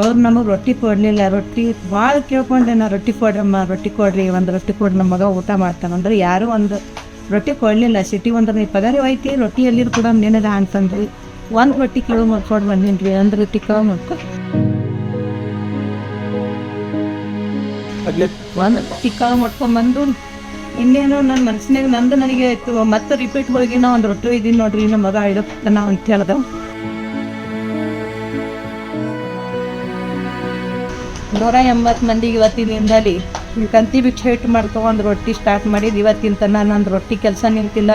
ಅವ್ರು ನಮಗೆ ರೊಟ್ಟಿ ಕೊಡಲಿಲ್ಲ ರೊಟ್ಟಿ ಭಾಳ ಕೇಳ್ಕೊಂಡೆ ನಾ ರೊಟ್ಟಿ ಕೊಡ್ರಮ್ಮ ರೊಟ್ಟಿ ಕೊಡ್ರಿ ಒಂದು ರೊಟ್ಟಿ ಕೊಡ್ರಿ ನಮ್ಮ ಮಗ ಊಟ ಮಾಡ್ತಾನಂದ್ರೆ ಯಾರೂ ಒಂದು ರೊಟ್ಟಿ ಕೊಡಲಿಲ್ಲ. ಸಿಟಿ ಒಂದ್ರ ನೀ ಪಗಾರ ಹೋಯ್ತಿ ರೊಟ್ಟಿ ಎಲ್ಲಿರು ಕೂಡ ನೆನೆದ ಅಂತಂದ್ರಿ ಒಂದು ರೊಟ್ಟಿ ಕಿಲೋ ಮಾಡ್ಕೊಂಡು ಬಂದೀನಿ ರೀ ಒಂದು ರೊಟ್ಟಿ ಕಿಲೋ ಮಾಡ್ಕೊಂಡು ಒಂದು ರೊಟ್ಟಿ ಕಾಳು ಮಾಡ್ಕೊಂಬಂದು ಇನ್ನೇನು ನನ್ನ ಮನಸ್ಸಿನಾಗ ನಂದು ನನಗೆ ಆಯ್ತು. ಮತ್ತೆ ರಿಪೀಟ್ ಹೋಗಿ ನಾ ಒಂದು ರೊಟ್ಟಿ ಇದ್ದೀನಿ ನೋಡ್ರಿ ನಮ್ಮ ಮಗ ಇಡಪ್ಪ ನಾ ಅಂತ ಹೇಳ್ದೆ ನೂರ ಎಂಬತ್ತು ಮಂದಿಗೆ ಇವತ್ತಿನಿಂದಲಿ ಈ ಕಂತಿ ಭಿಕ್ಷೆ ಹಿಟ್ಟು ಮಾಡ್ಕೊಂಡು ರೊಟ್ಟಿ ಸ್ಟಾರ್ಟ್ ಮಾಡಿದ್ದು ಇವತ್ತಿನ ತನಕ ನಂದು ರೊಟ್ಟಿ ಕೆಲಸ ನಿಂತಿಲ್ಲ.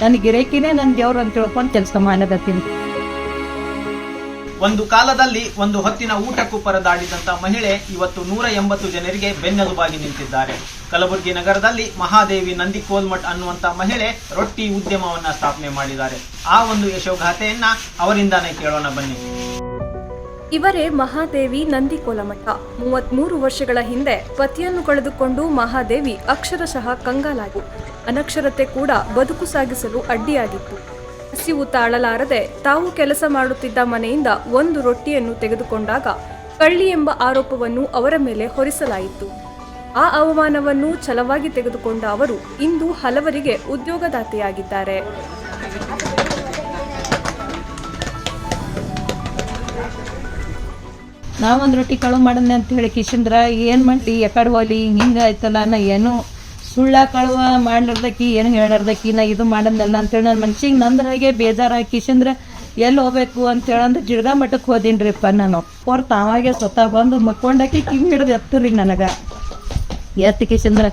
ನನ್ನ ಗಿರೇಕಿನೇ ನನ್ನ ದೇವ್ರು ಅಂತ ತಿಳ್ಕೊಂಡು ಕೆಲಸ ಮಾಡಕತ್ತೀನಿ ಒಂದು ಕಾಲದಲ್ಲಿ ಒಂದು ಹೊತ್ತಿನ ಊಟಕ್ಕೂ ಪರದಾಡಿದಂತ ಮಹಿಳೆ ಇವತ್ತು ನೂರ ಎಂಬತ್ತು ಜನರಿಗೆ ಬೆನ್ನೆಲುಬಾಗಿ ನಿಂತಿದ್ದಾರೆ. ಕಲಬುರಗಿ ನಗರದಲ್ಲಿ ಮಹಾದೇವಿ ನಂದಿ ಕೋಲ್ಮಠ್ ಅನ್ನುವಂತ ಮಹಿಳೆ ರೊಟ್ಟಿ ಉದ್ಯಮವನ್ನ ಸ್ಥಾಪನೆ ಮಾಡಿದ್ದಾರೆ. ಆ ಒಂದು ಯಶೋಗಾಥೆಯನ್ನ ಅವರಿಂದಾನೇ ಕೇಳೋಣ ಬನ್ನಿ. ಇವರೇ ಮಹಾದೇವಿ ನಂದಿಕೋಲಮಠ. ಮೂವತ್ಮೂರು ವರ್ಷಗಳ ಹಿಂದೆ ಪತಿಯನ್ನು ಕಳೆದುಕೊಂಡು ಮಹಾದೇವಿ ಅಕ್ಷರಶಃ ಕಂಗಾಲಾಗಿ, ಅನಕ್ಷರತೆ ಕೂಡ ಬದುಕು ಸಾಗಿಸಲು ಅಡ್ಡಿಯಾಗಿತ್ತು. ಹಸಿವು ತಾಳಲಾರದೆ ತಾವು ಕೆಲಸ ಮಾಡುತ್ತಿದ್ದ ಮನೆಯಿಂದ ಒಂದು ರೊಟ್ಟಿಯನ್ನು ತೆಗೆದುಕೊಂಡಾಗ ಕಳ್ಳಿ ಎಂಬ ಆರೋಪವನ್ನು ಅವರ ಮೇಲೆ ಹೊರಿಸಲಾಯಿತು. ಆ ಅವಮಾನವನ್ನು ಛಲವಾಗಿ ತೆಗೆದುಕೊಂಡ ಅವರು ಇಂದು ಹಲವರಿಗೆ ಉದ್ಯೋಗದಾತೆಯಾಗಿದ್ದಾರೆ. ನಾವೊಂದು ರೊಟ್ಟಿ ಕಳು ಮಾಡೋಣ ಅಂತ ಹೇಳಿ ಕಿಶಂದ್ರ, ಏನು ಮಾಡಲಿ, ಎಕಡೆ ಹೋಗ್ಲಿ, ಹಿಂಗೆ ಆಯ್ತಲ್ಲ, ನಾ ಏನು ಸುಳ್ಳ ಕಳುವ ಮಾಡ್ಲಾರ್ದಕ್ಕಿ ಏನು ಹೇಳಾರ್ದಕ್ಕಿ ನಾ ಇದು ಮಾಡಂದಲ್ಲ ಅಂತೇಳಿ ನನ್ನ ಮನ್ಸಿಗೆ ನಂದ್ರಾಗೆ ಬೇಜಾರ ಕಿಶಂದ್ರ ಎಲ್ಲಿ ಹೋಗ್ಬೇಕು ಅಂತೇಳಿ ಅಂದ್ರೆ ಜಿಡ್ಗ ಮಠಕ್ಕೆ ಹೋದಿನ್ರಿಪ್ಪ ನಾನು. ಹೊರ ತಾವಾಗೆ ಸ್ವತಃ ಬಂದು ಮಕ್ಕೊಂಡಾಕಿ ಕಿವಿ ಹಿಡಿದು ಎತ್ತರಿ ನನಗೆ. ಎತ್ತು ಕಿಶಂದ್ರ,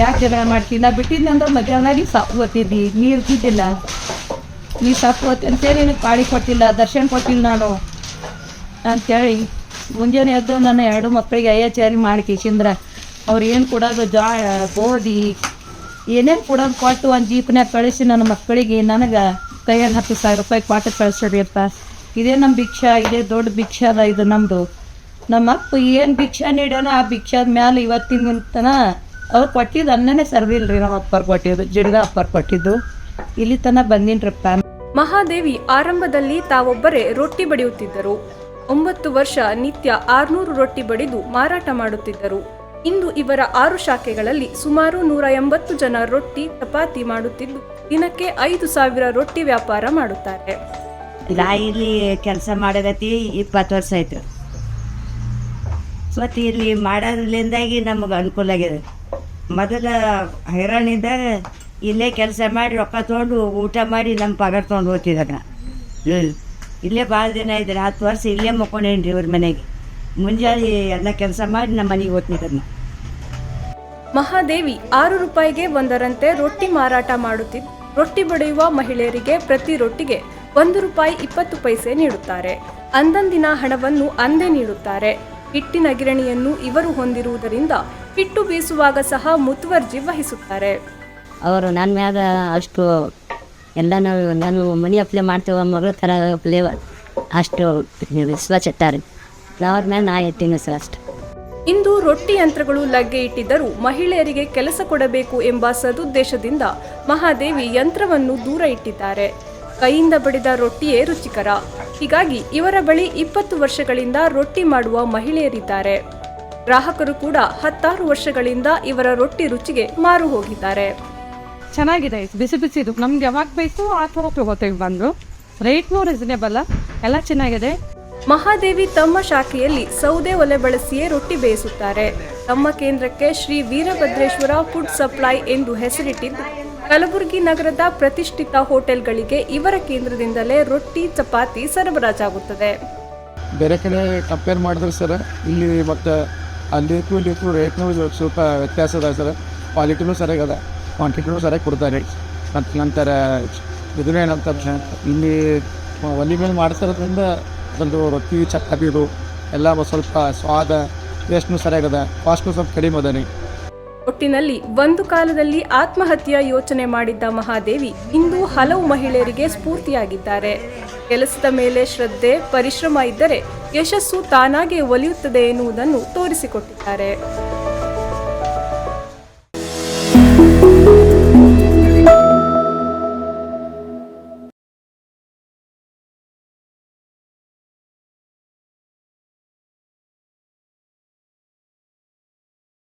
ಯಾಕೆ ಜಿಡ್ಗ ಮಾಡ್ತೀನಿ ನಾ ಬಿಟ್ಟಿದ್ದೆ ಅಂದ್ರೆ ಮಧ್ಯಾಹ್ನ ಸಾಕು ಓದ್ತಿದ್ದಿ ನೀ ಇರ್ತಿದ್ದಿಲ್ಲ. ನೀ ಸಾಕು ಓದ್ತಿ ಅಂತೇಳಿ ನಿನಗೆ ಪಾಳಿ ಕೊಟ್ಟಿಲ್ಲ, ದರ್ಶನ ಕೊಟ್ಟಿಲ್ಲ ನಾನು. ಅಂತೇಳಿ ಮುಂಜಾನೆ ಎದ್ದು ನನ್ನ ಎರಡು ಮಕ್ಕಳಿಗೆ ಅಯ್ಯಾಚಾರಿ ಮಾಡಿ ಕಿಶಿಂದ್ರ, ಅವ್ರು ಏನು ಕೊಡೋದು ಜಾ, ಗೋಧಿ, ಏನೇನು ಕೊಡೋದು ಕೊಟ್ಟು ಒಂದು ಜೀಪ್ನ್ಯಾಗ ಕಳಿಸಿ ನನ್ನ ಮಕ್ಕಳಿಗೆ, ನನಗೆ ಕೈಯಲ್ಲಿ ಹತ್ತು ಸಾವಿರ ರೂಪಾಯಿ ಕೊಟ್ಟು ಅಂತ ಇದೇ ನಮ್ಮ ಭಿಕ್ಷ, ಇದೇ ದೊಡ್ಡ ಭಿಕ್ಷಾ ಅದ ಇದು ನಮ್ಮದು ನಮ್ಮ ಅಪ್ಪ ಏನು ಭಿಕ್ಷ ನೀಡ್ಯಾನ ಆ ಭಿಕ್ಷಾದ ಮ್ಯಾಲೆ ಇವತ್ತಿನ ತನ ಅವ್ರು ಕೊಟ್ಟಿದ್ದು ಅನ್ನನೇ ರೀ ನಮ್ಮ ಅಪ್ಪರ್ ಕೊಟ್ಟಿದ್ದು, ಜಿಡ್ಗ ಅಪ್ಪರ್ ಕೊಟ್ಟಿದ್ದು. ಇಲ್ಲಿ ತನಕ ಬಂದಿನ್ರಪ್ಪ. ಮಹಾದೇವಿ ಆರಂಭದಲ್ಲಿ ತಾವೊಬ್ಬರೇ ರೊಟ್ಟಿ ಬಡಿಯುತ್ತಿದ್ದರು. ಒಂಬತ್ತು ವರ್ಷ ನಿತ್ಯ ಆರುನೂರು ರೊಟ್ಟಿ ಬಡಿದು ಮಾರಾಟ ಮಾಡುತ್ತಿದ್ದರು. ಇಂದು ಇವರ ಆರು ಶಾಖೆಗಳಲ್ಲಿ ಸುಮಾರು ನೂರ ಎಂಬತ್ತು ಜನ ರೊಟ್ಟಿ ಚಪಾತಿ ಮಾಡುತ್ತಿದ್ದು, ದಿನಕ್ಕೆ ಐದು ಸಾವಿರ ರೊಟ್ಟಿ ವ್ಯಾಪಾರ ಮಾಡುತ್ತಾರೆ. ನಾ ಇಲ್ಲಿ ಕೆಲಸ ಮಾಡಗತಿ ಇಪ್ಪತ್ತು ವರ್ಷ ಆಯ್ತು. ಮತ್ತು ಇಲ್ಲಿ ಮಾಡೋದ್ರಿಂದಾಗಿ ನಮಗೆ ಅನುಕೂಲ ಆಗಿದೆ. ಮೊದಲ ಹೈರಾಣಿದ್ದಾಗ ಇಲ್ಲೇ ಕೆಲಸ ಮಾಡಿ ರೊಕ್ಕ ತೊಗೊಂಡು ಊಟ ಮಾಡಿ ನಮ್ಮ ಪಗಾರ ತೊಗೊಂಡು ಹೋಗ್ತಿದ್ದಾಗ ಇಲ್ಲೇ ಭಾಳ ದಿನ ಇದ್ದಾರೆ ಹತ್ತು ವರ್ಷ ಇಲ್ಲೇ ಮಕ್ಕೊಂಡೇನಿ ರೀ ಇವ್ರ ಮನೆಗೆ. ಮುಂಜಾನೆ ಎಲ್ಲ ಕೆಲಸ ಮಾಡಿ ನಮ್ಮ ಮನೆಗೆ ಹೋಗ್ತಿದ್ದೆ ಮಹಾದೇವಿ ಆರು ರೂಪಾಯಿಗೆ ಒಂದರಂತೆ ರೊಟ್ಟಿ ಮಾರಾಟ ಮಾಡುತ್ತಿದ್ದ ರೊಟ್ಟಿ ಬಡಿಯುವ ಮಹಿಳೆಯರಿಗೆ ಪ್ರತಿ ರೊಟ್ಟಿಗೆ ಒಂದು ರೂಪಾಯಿ ಇಪ್ಪತ್ತು ಪೈಸೆ ನೀಡುತ್ತಾರೆ. ಅಂದಂದಿನ ಹಣವನ್ನು ಅಂದೇ ನೀಡುತ್ತಾರೆ. ಹಿಟ್ಟಿನ ಗಿರಣಿಯನ್ನು ಇವರು ಹೊಂದಿರುವುದರಿಂದ ಹಿಟ್ಟು ಬೀಸುವಾಗ ಸಹ ಮುತುವರ್ಜಿ ವಹಿಸುತ್ತಾರೆ. ಅವರು ನನ್ನ ಮ್ಯಾಗ ಅಷ್ಟು ಎಲ್ಲ ನಾವು ನಾನು ಮನೆ ಅಪ್ಲೈ ಮಾಡ್ತೇವೆ, ಮಗಳ ಥರ ಅಪ್ಲೇ ಅಷ್ಟು ವಿಶ್ವಾಸ ಇಟ್ಟಾರೆ ಅವ್ರ ಮೇಲೆ ನಾ ಎತ್ತೀನಿ ಸರ್ ಅಷ್ಟು. ಇಂದು ರೊಟ್ಟಿ ಯಂತ್ರಗಳು ಲಗ್ಗೆ ಇಟ್ಟಿದ್ದರೂ ಮಹಿಳೆಯರಿಗೆ ಕೆಲಸ ಕೊಡಬೇಕು ಎಂಬ ಸದುದ್ದೇಶದಿಂದ ಮಹಾದೇವಿ ಯಂತ್ರವನ್ನು ದೂರ ಇಟ್ಟಿದ್ದಾರೆ. ಕೈಯಿಂದ ಬಡಿದ ರೊಟ್ಟಿಯೇ ರುಚಿಕರ. ಹೀಗಾಗಿ ಇವರ ಬಳಿ ಇಪ್ಪತ್ತು ವರ್ಷಗಳಿಂದ ರೊಟ್ಟಿ ಮಾಡುವ ಮಹಿಳೆಯರಿದ್ದಾರೆ. ಗ್ರಾಹಕರು ಕೂಡ ಹತ್ತಾರು ವರ್ಷಗಳಿಂದ ಇವರ ರೊಟ್ಟಿ ರುಚಿಗೆ ಮಾರು ಹೋಗಿದ್ದಾರೆ. ಚೆನ್ನಾಗಿದೆ. ಬಿಸಿ ಬಿಸಿದು ನಮ್ಗೆ ಯಾವಾಗ ಬೇಕು ಆ ಥರ ತಗೋತೇವೆ ಬಂದು. ರೇಟ್ನೂ ರೀಸನೇಬಲ್ ಎಲ್ಲ ಚೆನ್ನಾಗಿದೆ. ಮಹಾದೇವಿ ತಮ್ಮ ಶಾಖೆಯಲ್ಲಿ ಸೌದೆ ಒಲೆ ಬಳಸಿಯೇ ರೊಟ್ಟಿ ಬೇಯಿಸುತ್ತಾರೆ. ತಮ್ಮ ಕೇಂದ್ರಕ್ಕೆ ಶ್ರೀ ವೀರಭದ್ರೇಶ್ವರ ಫುಡ್ ಸಪ್ಲೈ ಎಂದು ಹೆಸರಿಟ್ಟಿದ್ದು ಕಲಬುರಗಿ ನಗರದ ಪ್ರತಿಷ್ಠಿತ ಹೋಟೆಲ್ಗಳಿಗೆ ಇವರ ಕೇಂದ್ರದಿಂದಲೇ ರೊಟ್ಟಿ ಚಪಾತಿ ಸರಬರಾಜಾಗುತ್ತದೆ. ಬೇರೆ ಕಡೆ ಕಂಪೇರ್ ಮಾಡಿದ್ರೆ ಸರ್ ಇಲ್ಲಿ ಮತ್ತು ಅಲ್ಲಿ ಇಲ್ಲಿಗೂ ರೇಟ್ನೂ ಸ್ವಲ್ಪ ವ್ಯತ್ಯಾಸ ಅದ ಸರ್. ಕ್ವಾಲಿಟಿನೂ ಸರಿಯಾಗದ. ಕ್ವಾಂಟಿಟಿನೂ ಸರಿಯಾಗಿ ಕೊಡ್ತಾರೆ. ಮತ್ತು ನಂತರ ಇದು ಏನಂತ ಇಲ್ಲಿ ಒಲಿ ಮೇಲೆ ಮಾಡಿಸಿರೋದ್ರಿಂದ ಅದರದ್ದು ರೊಟ್ಟಿ ಚಕ್ಕಿದು ಎಲ್ಲ ಸ್ವಲ್ಪ ಸ್ವಾದ ಟೇಸ್ಟ್ನು ಸರಿಯಾಗದ. ಕಾಸ್ಟ್ನು ಸ್ವಲ್ಪ ಕಡಿಮೆ ಅದ ಒಟ್ಟಿನಲ್ಲಿ ಒಂದು ಕಾಲದಲ್ಲಿ ಆತ್ಮಹತ್ಯೆ ಯೋಚನೆ ಮಾಡಿದ್ದ ಮಹಾದೇವಿ ಇಂದು ಹಲವು ಮಹಿಳೆಯರಿಗೆ ಸ್ಫೂರ್ತಿಯಾಗಿದ್ದಾರೆ. ಕೆಲಸದ ಮೇಲೆ ಶ್ರದ್ಧೆ, ಪರಿಶ್ರಮ ಇದ್ದರೆ ಯಶಸ್ಸು ತಾನಾಗೆ ಒಲಿಯುತ್ತದೆ ಎನ್ನುವುದನ್ನು ತೋರಿಸಿಕೊಟ್ಟಿದ್ದಾರೆ.